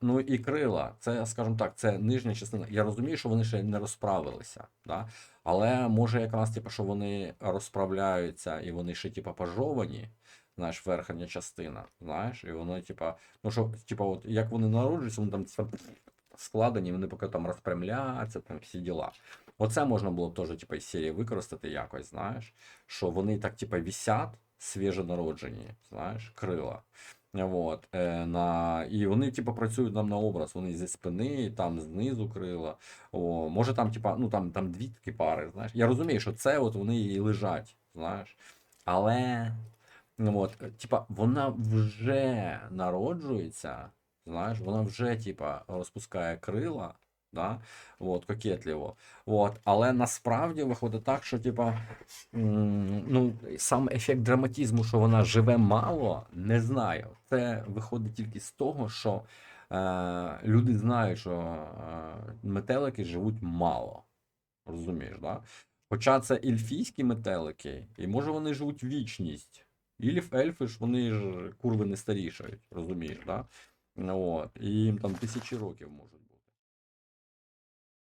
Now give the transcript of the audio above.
Ну і крила, це, скажімо так, це нижня частина. Я розумію, що вони ще не розправилися, да? але може якраз, типу, що вони розправляються і вони ще, типу, пожовані, знаєш, верхня частина, знаєш, і воно, типа, ну що, типа, от як вони народжуються, вони там складені, вони поки там розпрямляться, там всі діла. Оце можна було б теж, типа, із серії використати якось, знаєш, що вони так, типа, вісять, свіжонароджені, знаєш, крила. Вот, е, на... І вони, типу, працюють нам на образ. Вони зі спини, там знизу крила. О, може там, типу, ну там, там дві такі пари, знаєш. Я розумію, що це от вони і лежать, знаєш. Але, ну, от, типу, вона вже народжується, знаєш, вона вже, типу, розпускає крила. Да? От, кокетливо. От, але насправді виходить так, що типа, ну, сам ефект драматизму, що вона живе мало, не знаю. Це виходить тільки з того, що е, люди знають, що е, метелики живуть мало. Розумієш, да? Хоча це ельфійські метелики, і може вони живуть вічність. Ільф, ельфи ж вони ж курви не старішають, розумієш, да? От, і їм там тисячі років можуть